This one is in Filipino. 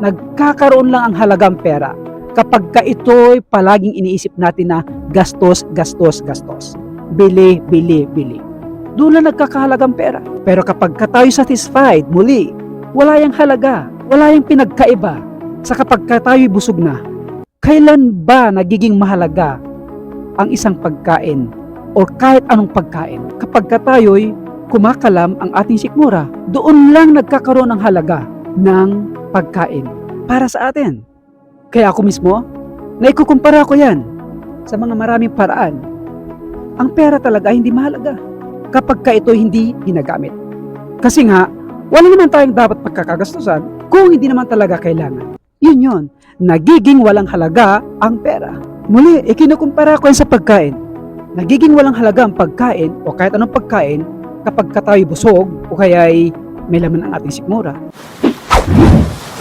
nagkakaroon lang ang halagang pera kapag ka ito'y palaging iniisip natin na gastos, gastos, gastos. Bili, bili, bili. Doon lang nagkakahalagang pera. Pero kapag ka tayo satisfied, muli, wala yung halaga, wala yung pinagkaiba. Sa kapag ka tayo'y busog na, kailan ba nagiging mahalaga ang isang pagkain o kahit anong pagkain? Kapag ka tayo'y kumakalam ang ating sikmura, doon lang nagkakaroon ng halaga ng pagkain para sa atin. Kaya ako mismo, naikukumpara ko yan sa mga maraming paraan. Ang pera talaga ay hindi mahalaga kapag ka ito hindi ginagamit. Kasi nga, wala naman tayong dapat pagkakagastusan kung hindi naman talaga kailangan. Yun yun, nagiging walang halaga ang pera. Muli, ikinukumpara ko yan sa pagkain. Nagiging walang halaga ang pagkain o kahit anong pagkain kapag ka tayo busog o kaya ay may laman ang ating sikmura.